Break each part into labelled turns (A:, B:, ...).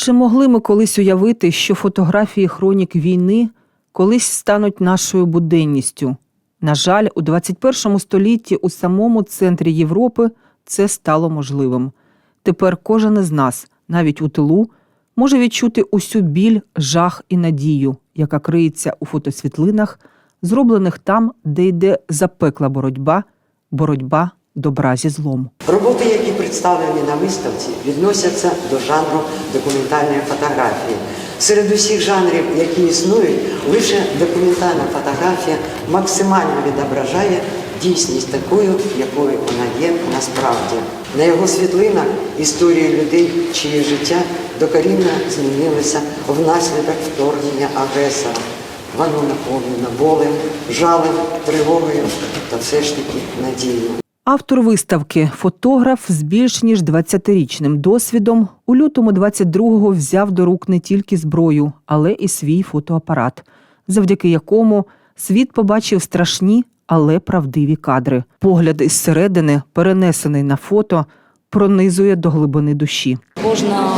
A: Чи могли ми колись уявити, що фотографії хронік війни колись стануть нашою буденністю? На жаль, у 21 столітті у самому центрі Європи це стало можливим. Тепер кожен із нас, навіть у тилу, може відчути усю біль, жах і надію, яка криється у фотосвітлинах, зроблених там, де йде запекла боротьба, боротьба добра зі злом.
B: Роботи, які представлені на виставці, відносяться до жанру документальної фотографії. Серед усіх жанрів, які існують, лише документальна фотографія максимально відображає дійсність такою, якою вона є насправді. На його світлинах історії людей, чиє життя докорінно змінилося внаслідок вторгнення агресора. Воно наповнено болем, жалем, тривогою та все ж таки надією.
A: Автор виставки, фотограф з більш ніж 20-річним досвідом, у лютому 22-го взяв до рук не тільки зброю, але і свій фотоапарат, завдяки якому світ побачив страшні, але правдиві кадри. Погляд із середини, перенесений на фото, пронизує до глибини душі.
C: Кожна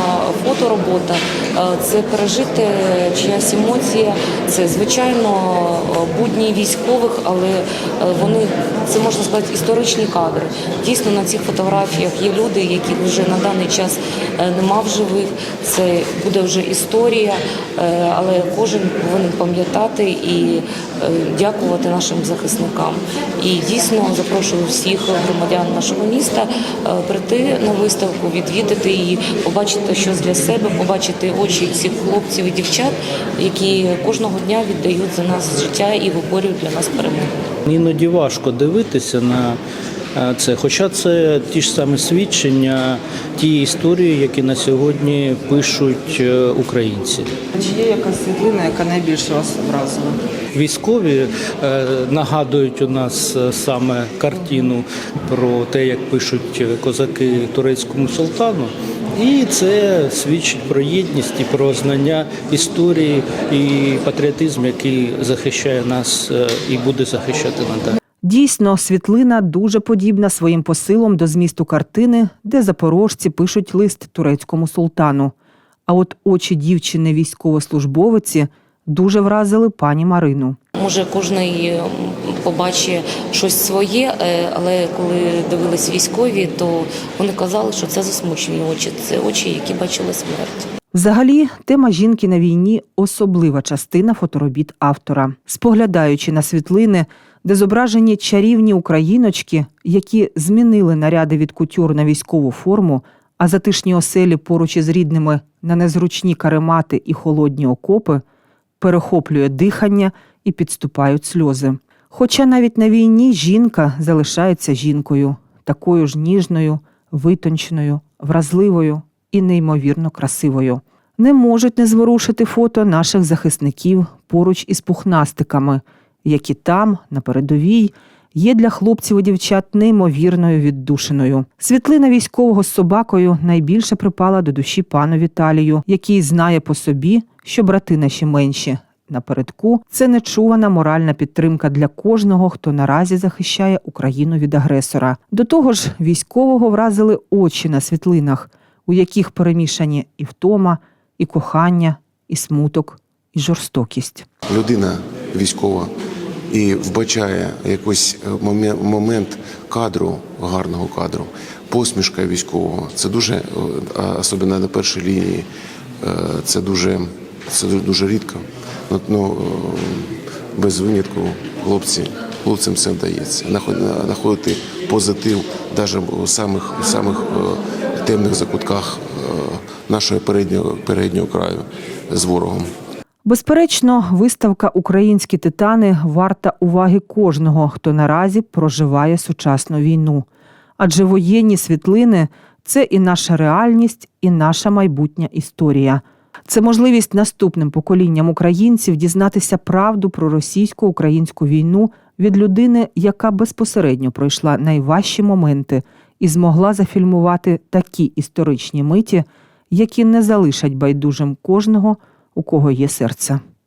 C: фоторобота е, це пережити чиясь емоція, це звичайно е, будні військових, але е, вони це можна сказати історичні кадри. Дійсно на цих фотографіях є люди, яких вже на даний час нема в живих. Це буде вже історія, але кожен повинен пам'ятати і дякувати нашим захисникам. І дійсно запрошую всіх громадян нашого міста прийти на виставку, відвідати її, побачити щось для себе, побачити очі цих хлопців і дівчат, які кожного дня віддають за нас життя і виборюють для нас перемогу.
D: Іноді важко дивитися на це, хоча це ті ж самі свідчення, ті історії, які на сьогодні пишуть е, українці.
A: Чи є якась світлина, яка найбільше вас вразила?
D: Військові е, нагадують у нас е, саме картину про те, як пишуть козаки турецькому султану. І це свідчить про єдність і про знання історії і патріотизм, який захищає нас і буде захищати надалі.
A: Дійсно, світлина дуже подібна своїм посилом до змісту картини, де запорожці пишуть лист турецькому султану. А от очі дівчини військовослужбовиці дуже вразили пані Марину.
C: Може, кожен побачить щось своє, е, але коли дивились військові, то вони казали, що це засмучені очі, це очі, які бачили смерть.
A: Взагалі, тема жінки на війні особлива частина фоторобіт автора. Споглядаючи на світлини, де зображені чарівні україночки, які змінили наряди від кутюр на військову форму, а затишні оселі поруч із рідними на незручні каремати і холодні окопи, перехоплює дихання і підступають сльози. Хоча навіть на війні жінка залишається жінкою, такою ж ніжною, витонченою, вразливою і неймовірно красивою. Не можуть не зворушити фото наших захисників поруч із пухнастиками, які там, на передовій, є для хлопців і дівчат неймовірною віддушиною. Світлина військового з собакою найбільше припала до душі пану Віталію, який знає по собі, що брати наші менші. Напередку це нечувана моральна підтримка для кожного, хто наразі захищає Україну від агресора. До того ж, військового вразили очі на світлинах, у яких перемішані і втома, і кохання, і смуток, і жорстокість.
E: людина військова і вбачає якийсь е, момент кадру, гарного кадру, посмішка військового. Це дуже, е, особливо на першій лінії, е, це дуже, це дуже- рідко. Ну, ну, без винятку хлопці, хлопцям це вдається. Наход- Знаходити позитив навіть у самих, у самих темних закутках нашого переднього, переднього краю з ворогом.
A: Безперечно, виставка Українські титани варта уваги кожного, хто наразі проживає сучасну війну. Адже воєнні світлини це і наша реальність, і наша майбутня історія. Це можливість наступним поколінням українців дізнатися правду про російсько-українську війну від людини, яка безпосередньо пройшла найважчі моменти і змогла зафільмувати такі історичні миті, які не залишать байдужим кожного, у кого є серце.